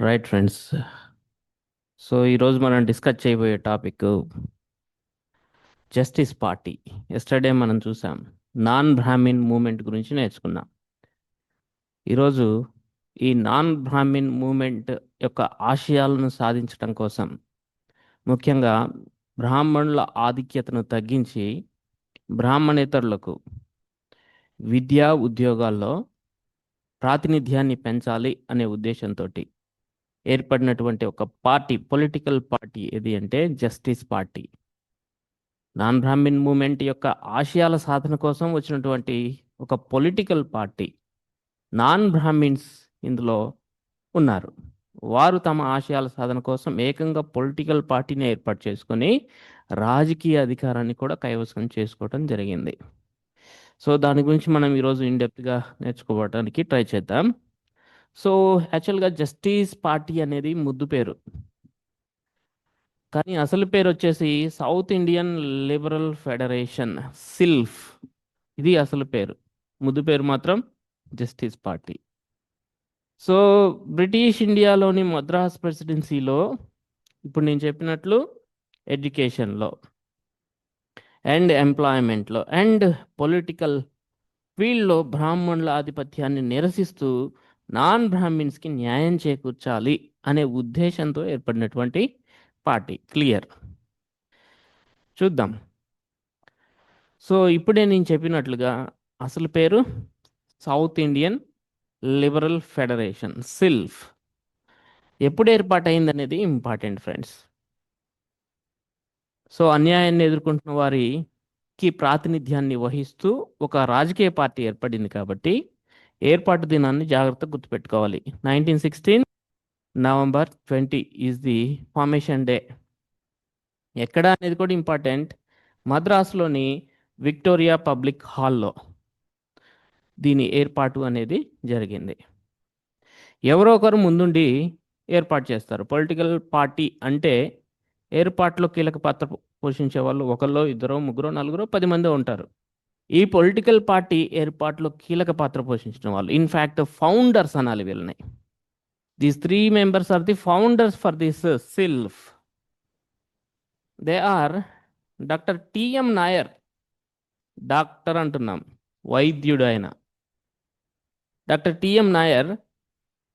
Right friends so ఈరోజు మనం discuss చేయబోయే టాపిక్ జస్టిస్ పార్టీ ఎస్టర్డే మనం చూసాం నాన్ బ్రాహ్మిన్ మూమెంట్ గురించి నేర్చుకున్నాం. ఈరోజు ఈ నాన్ బ్రాహ్మిన్ మూమెంట్ యొక్క ఆశయాలను సాధించడం కోసం ముఖ్యంగా బ్రాహ్మణుల ఆధిక్యతను తగ్గించి బ్రాహ్మణేతరులకు విద్యా ఉద్యోగాల్లో ప్రాతినిధ్యాన్ని పెంచాలి అనే ఉద్దేశంతో ఏర్పడినటువంటి ఒక పార్టీ పొలిటికల్ పార్టీ ఏది అంటే Justice Party. Non Brahmin movement యొక్క ఆశయాల సాధన కోసం వచ్చినటువంటి ఒక పొలిటికల్ పార్టీ నాన్ బ్రాహ్మిన్స్ ఇందులో ఉన్నారు. వారు తమ ఆశయాల సాధన కోసం ఏకంగా పొలిటికల్ పార్టీని ఏర్పాటు చేసుకొని రాజకీయ అధికారాన్ని కూడా కైవసం చేసుకోవడం జరిగింది. సో దాని గురించి మనం ఈరోజు ఇన్డెప్త్గా నేర్చుకోవడానికి ట్రై చేద్దాం. సో యాక్చువల్గా జస్టిస్ పార్టీ అనేది ముద్దు పేరు. కానీ అసలు పేరు వచ్చేసి South Indian Liberal Federation SILF. ఇది అసలు పేరు. ముద్దు పేరు మాత్రం జస్టిస్ పార్టీ. సో బ్రిటిష్ ఇండియాలోని మద్రాస్ ప్రెసిడెన్సీలో ఇప్పుడు నేను చెప్పినట్లు ఎడ్యుకేషన్లో అండ్ ఎంప్లాయ్మెంట్లో అండ్ పొలిటికల్ ఫీల్డ్లో బ్రాహ్మణుల ఆధిపత్యాన్ని నిరసిస్తూ నాన్ బ్రాహ్మిన్స్కి న్యాయం చేకూర్చాలి అనే ఉద్దేశంతో ఏర్పడినటువంటి పార్టీ. క్లియర్. చూద్దాం. సో ఇప్పుడే నేను చెప్పినట్లుగా అసలు పేరు? South Indian Liberal Federation SILF. ఎప్పుడు ఏర్పాటైంది అనేది ఇంపార్టెంట్ ఫ్రెండ్స్. సో అన్యాయాన్ని ఎదుర్కొంటున్న వారికి ప్రాతినిధ్యాన్ని వహిస్తూ ఒక రాజకీయ పార్టీ ఏర్పడింది కాబట్టి ఏర్పాటు దినాన్ని జాగ్రత్తగా గుర్తుపెట్టుకోవాలి. Nineteen sixteen November twenty is the formation day ఎక్కడ అనేది కూడా ఇంపార్టెంట్. మద్రాసులోని విక్టోరియా పబ్లిక్ హాల్లో దీని ఏర్పాటు అనేది జరిగింది. ఎవరో ఒకరు ముందుండి ఏర్పాటు చేస్తారు. పొలిటికల్ పార్టీ అంటే ఏర్పాటులో కీలక పాత్ర పోషించే వాళ్ళు ఒకళ్ళు ఇద్దరు ముగ్గురో నలుగురో పది మంది ఉంటారు. ఈ పొలిటికల్ పార్టీ ఏర్పాటులో కీలక పాత్ర పోషించిన వాళ్ళు. ఇన్ఫ్యాక్ట్ ఫౌండర్స్ అనాలి వీళ్ళని. These three members are the founders for this SILF they are doctor TM Nair doctor అంటున్నాం వైద్యుడు ఆయన doctor TM Nair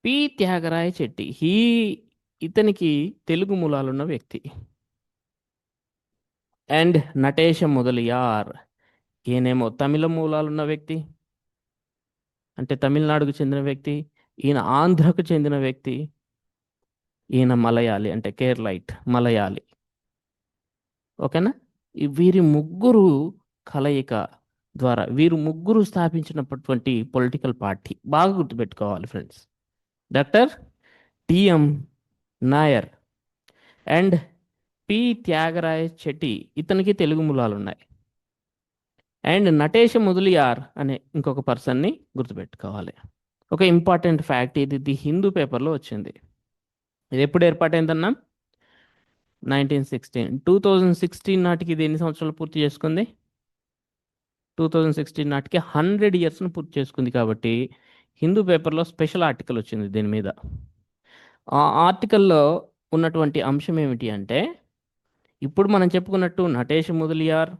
P Thyagaraya Chetty. He ఇతనికి తెలుగు మూలాలున్న వ్యక్తి. అండ్ నటేశ మొదలియార్ ఈయనేమో తమిళ మూలాలున్న వ్యక్తి అంటే తమిళనాడుకు చెందిన వ్యక్తి ఈయన ఆంధ్రకు చెందిన వ్యక్తి ఈయన మలయాళి అంటే కేరళైట్ మలయాళి. ఓకేనా? ఈ వీరి ముగ్గురు కలయిక ద్వారా వీరు ముగ్గురు స్థాపించినటువంటి పొలిటికల్ పార్టీ బాగా గుర్తుపెట్టుకోవాలి friends. Doctor TM Nair and P Thyagaraya Chetty ఇతనికి తెలుగు మూలాలు ఉన్నాయి అండ్ నటేష్ ముదులియార్ అనే ఇంకొక పర్సన్ని గుర్తుపెట్టుకోవాలి. ఒక ఇంపార్టెంట్ ఫ్యాక్ట్ ఇది ది హిందూ పేపర్లో వచ్చింది. ఇది ఎప్పుడు ఏర్పాటైందన్నా? Nineteen sixteen. Two thousand sixteen నాటికి ఇది ఎన్ని సంవత్సరాలు పూర్తి చేసుకుంది? టూ థౌజండ్ సిక్స్టీన్ నాటికి హండ్రెడ్ ఇయర్స్ను పూర్తి చేసుకుంది కాబట్టి హిందూ పేపర్లో స్పెషల్ ఆర్టికల్ వచ్చింది దీని మీద. ఆ ఆర్టికల్లో ఉన్నటువంటి అంశం ఏమిటి అంటే ఇప్పుడు మనం చెప్పుకున్నట్టు Natesh Mudaliar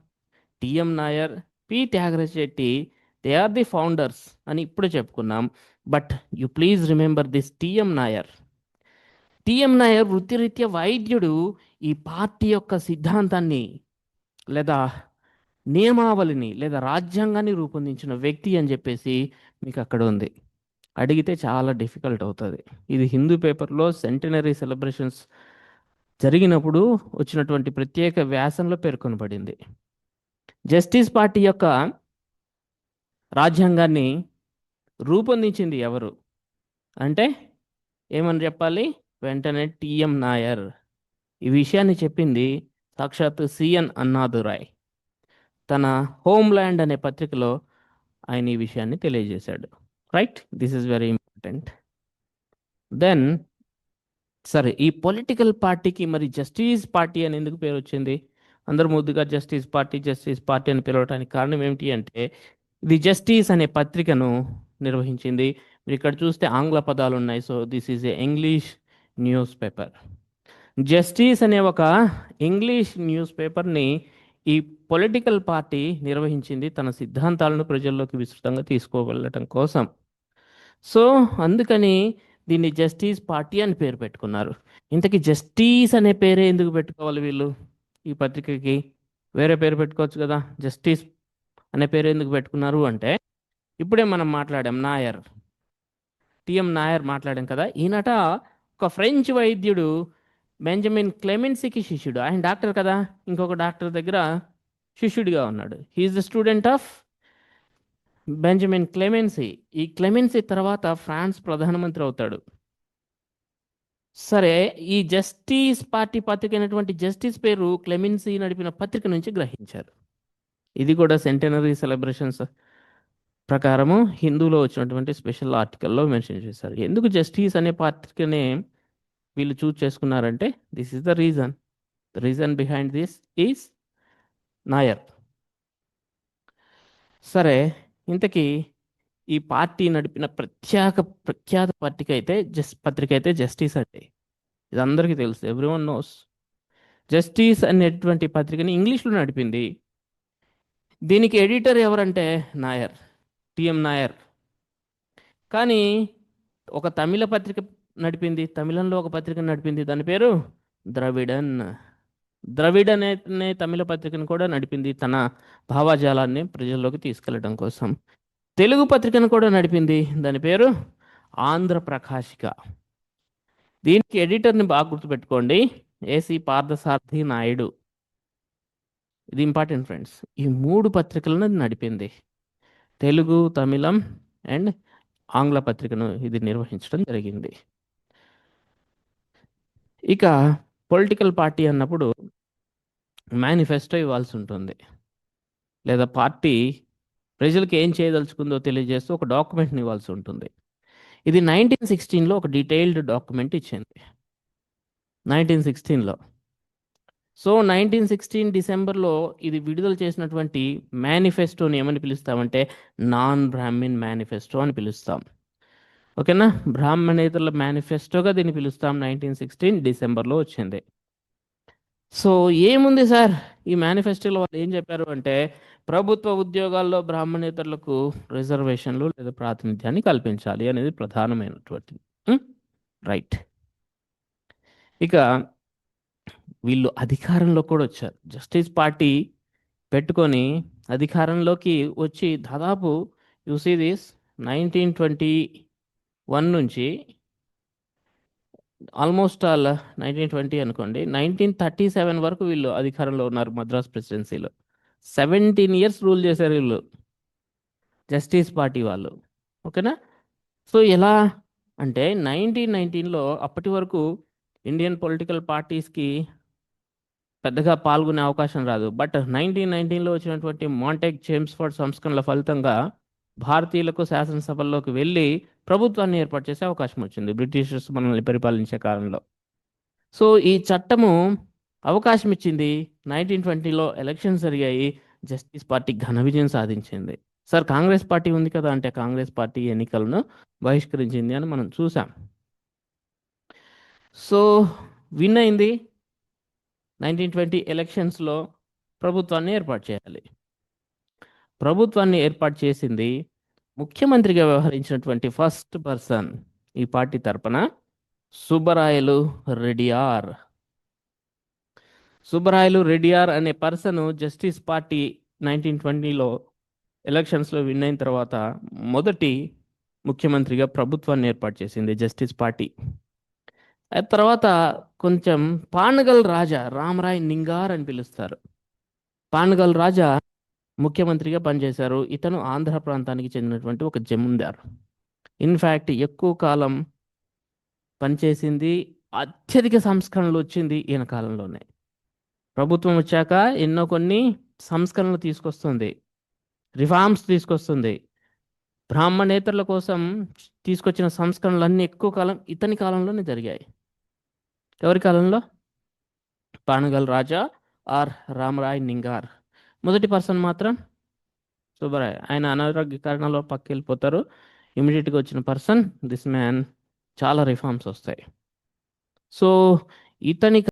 TM Nair P. Thyagaraj Shetty they are the founders అని ఇప్పుడు చెప్పుకున్నాం. But you please remember this TM Nair. TM Nair వృత్తిరీత్యా వైద్యుడు ఈ పార్టీ యొక్క సిద్ధాంతాన్ని లేదా నియమావళిని లేదా రాజ్యాంగాన్ని రూపొందించిన వ్యక్తి అని చెప్పేసి మీకు అక్కడ ఉంది. అడిగితే చాలా డిఫికల్ట్ అవుతుంది. ఇది హిందూ పేపర్లో సెంటనరీ సెలబ్రేషన్స్ జరిగినప్పుడు వచ్చినటువంటి ప్రత్యేక వ్యాసంలో పేర్కొనబడింది. జస్టిస్ పార్టీ యొక్క రాజ్యాంగాన్ని రూపొందించింది ఎవరు? అంటే ఏమని చెప్పాలి? వెంటనే టిఎం నాయర్. ఈ విషయాన్ని చెప్పింది సాక్షాత్ సిఎన్ అన్నాదురాయ్. తన హోమ్ల్యాండ్ అనే పత్రికలో ఆయన ఈ విషయాన్ని తెలియజేశాడు. Right? This is very important. Then సరే ఈ పొలిటికల్ పార్టీకి మరి జస్టిస్ పార్టీ అని ఎందుకు పేరు వచ్చింది అందరు ముద్దుగా జస్టిస్ పార్టీ జస్టిస్ పార్టీ అని పిలవడానికి కారణం ఏమిటి అంటే ది జస్టిస్ అనే పత్రికను నిర్వహించింది. మీరు ఇక్కడ చూస్తే ఆంగ్ల పదాలు ఉన్నాయి. So this is a English newspaper. Justice అనే ఒక ఇంగ్లీష్ న్యూస్ పేపర్ని ఈ పొలిటికల్ పార్టీ నిర్వహించింది. తన సిద్ధాంతాలను ప్రజల్లోకి విస్తృతంగా తీసుకోగలటం కోసం. సో అందుకని దీన్ని జస్టిస్ పార్టీ అని పేరు పెట్టుకున్నారు. ఇంతకీ జస్టిస్ అనే పేరే ఎందుకు పెట్టుకోవాలి వీళ్ళు? ఈ పత్రికకి వేరే పేరు పెట్టుకోవచ్చు కదా జస్టిస్ అనే పేరు ఎందుకు పెట్టుకున్నారు అంటే ఇప్పుడే మనం మాట్లాడాం నాయర్. టిఎం నాయర్ మాట్లాడాం కదా ఈయనట ఒక ఫ్రెంచ్ వైద్యుడు బెంజమిన్ క్లెమెన్సీకి శిష్యుడు. ఆయన డాక్టర్ కదా ఇంకొక డాక్టర్ దగ్గర శిష్యుడిగా ఉన్నాడు. He is the student of Benjamin Clemenceau ఈ క్లెమెన్సీ తర్వాత ఫ్రాన్స్ ప్రధానమంత్రి అవుతాడు. సరే ఈ జస్టిస్ పార్టీ పత్రిక అయినటువంటి జస్టిస్ పేరు క్లెమిన్సీ నడిపిన పత్రిక నుంచి గ్రహించారు. ఇది కూడా సెంటనరీ సెలబ్రేషన్స్ ప్రకారము హిందూలో వచ్చినటువంటి స్పెషల్ ఆర్టికల్లో మెన్షన్ చేశారు. ఎందుకు జస్టిస్ అనే పత్రికనే వీళ్ళు చూజ్ చేసుకున్నారంటే this is the reason. The reason behind this is Nair. సరే ఇంతకీ ఈ పార్టీ నడిపిన ప్రత్యేక ప్రఖ్యాత పార్టీకి అయితే జస్ పత్రిక అయితే జస్టిస్ అండి. ఇది అందరికీ తెలుసు. ఎవ్రీవన్ నోస్ జస్టిస్ అనేటువంటి పత్రికని ఇంగ్లీష్లో నడిపింది. దీనికి ఎడిటర్ ఎవరంటే నాయర్ టిఎం నాయర్. కానీ ఒక తమిళ పత్రిక నడిపింది తమిళంలో ఒక పత్రిక నడిపింది. దాని పేరు ద్రవిడన్. ద్రవిడన్ అనే తమిళ పత్రికను కూడా నడిపింది తన భావజాలాన్ని ప్రజల్లోకి తీసుకెళ్ళడం కోసం. తెలుగు పత్రికను కూడా నడిపింది. దాని పేరు ఆంధ్ర ప్రకాశిక. దీనికి ఎడిటర్ని బాగా గుర్తుపెట్టుకోండి. ఏసీ పార్థసారథి నాయుడు. ఇది ఇంపార్టెంట్ ఫ్రెండ్స్. ఈ మూడు పత్రికలను నడిపింది. తెలుగు తమిళం అండ్ ఆంగ్ల పత్రికను ఇది నిర్వహించడం జరిగింది. ఇక పొలిటికల్ పార్టీ అన్నప్పుడు మేనిఫెస్టో ఇవ్వాల్సి ఉంటుంది. లేదా పార్టీ ప్రజలకు ఏం చేయదలుచుకుందో తెలియజేస్తూ ఒక డాక్యుమెంట్ని ఇవ్వాల్సి ఉంటుంది. ఇది నైన్టీన్ సిక్స్టీన్లో ఒక డీటెయిల్డ్ డాక్యుమెంట్ ఇచ్చింది. నైన్టీన్ సిక్స్టీన్లో. సో నైన్టీన్ సిక్స్టీన్ డిసెంబర్లో ఇది విడుదల చేసినటువంటి మేనిఫెస్టోని ఏమని పిలుస్తామంటే నాన్ బ్రాహ్మిన్ మేనిఫెస్టో అని పిలుస్తాం. ఓకేనా? బ్రాహ్మణేతరుల మేనిఫెస్టోగా దీన్ని పిలుస్తాం. నైన్టీన్ సిక్స్టీన్ డిసెంబర్లో వచ్చింది. సో ఏముంది సార్? ఈ మేనిఫెస్టోలో వాళ్ళు ఏం చెప్పారు అంటే ప్రభుత్వ ఉద్యోగాల్లో బ్రాహ్మణేతరులకు రిజర్వేషన్లు లేదా ప్రాతినిధ్యాన్ని కల్పించాలి అనేది ప్రధానమైనటువంటి రైట్ ఇక వీళ్ళు అధికారంలో కూడా వచ్చారు. జస్టిస్ పార్టీ పెట్టుకొని అధికారంలోకి వచ్చి దాదాపు you see this nineteen twenty one నుంచి ఆల్మోస్ట్ ఆల్ నైన్టీన్ ట్వంటీ అనుకోండి నైన్టీన్ థర్టీ సెవెన్ వరకు వీళ్ళు అధికారంలో ఉన్నారు మద్రాస్ ప్రెసిడెన్సీలో. సెవెంటీన్ ఇయర్స్ రూల్ చేశారు వీళ్ళు. జస్టిస్ పార్టీ వాళ్ళు. ఓకేనా? సో ఎలా అంటే నైన్టీన్ నైన్టీన్లో అప్పటి వరకు ఇండియన్ పొలిటికల్ పార్టీస్కి పెద్దగా పాల్గొనే అవకాశం రాదు. బట్ నైన్టీన్ నైన్టీన్లో వచ్చినటువంటి మాంటెక్ జేమ్స్ఫర్డ్ సంస్కరణల ఫలితంగా భారతీయులకు శాసనసభల్లోకి వెళ్ళి ప్రభుత్వాన్ని ఏర్పాటు చేసే అవకాశం వచ్చింది. బ్రిటిషర్స్ మనల్ని పరిపాలించే కాలంలో. సో ఈ చట్టము అవకాశం ఇచ్చింది. నైన్టీన్ ట్వంటీలో ఎలక్షన్స్ జరిగాయి. జస్టిస్ పార్టీ ఘన విజయం సాధించింది. సార్ కాంగ్రెస్ పార్టీ ఉంది కదా అంటే కాంగ్రెస్ పార్టీ ఎన్నికలను బహిష్కరించింది అని మనం చూసాం. సో విన్ అయింది. నైన్టీన్ ట్వంటీ ఎలక్షన్స్లో ప్రభుత్వాన్ని ఏర్పాటు చేయాలి. ప్రభుత్వాన్ని ఏర్పాటు చేసింది ముఖ్యమంత్రిగా వ్యవహరించినటువంటి ఫస్ట్ పర్సన్ ఈ పార్టీ తరపున సుబ్బరాయలు రెడ్డియార్ సుబ్బరాయలు రెడ్డియార్ అనే పర్సన్ జస్టిస్ పార్టీ నైన్టీన్ ట్వంటీలో ఎలక్షన్స్లో విన్ అయిన తర్వాత మొదటి ముఖ్యమంత్రిగా ప్రభుత్వాన్ని ఏర్పాటు చేసింది జస్టిస్ పార్టీ. ఆ తర్వాత కొంచెం పానగల్ రాజా రామరాయ్ నింగార్ అని పిలుస్తారు. పానగల్ రాజా ముఖ్యమంత్రిగా పనిచేశారు. ఇతను ఆంధ్ర ప్రాంతానికి చెందినటువంటి ఒక జమీందార్. ఇన్ఫ్యాక్ట్ ఎక్కువ కాలం పనిచేసింది అత్యధిక సంస్కరణలు వచ్చింది ఈయన కాలంలోనే. ప్రభుత్వం వచ్చాక ఎన్నో కొన్ని సంస్కరణలు తీసుకొస్తుంది రిఫార్మ్స్ తీసుకొస్తుంది. బ్రాహ్మణేతరుల కోసం తీసుకొచ్చిన సంస్కరణలు అన్నీ ఎక్కువ కాలం ఇతని కాలంలోనే జరిగాయి. ఎవరి కాలంలో? Panagal Raja R Ramarayaningar. మొదటి పర్సన్ మాత్రం సుబ్బరాయ్ ఆయన అనారోగ్య కారణాల పక్క వెళ్ళిపోతారు ఇమీడియట్గా వచ్చిన పర్సన్ దిస్ మ్యాన్ చాలా రిఫార్మ్స్ వస్తాయి. సో ఇతని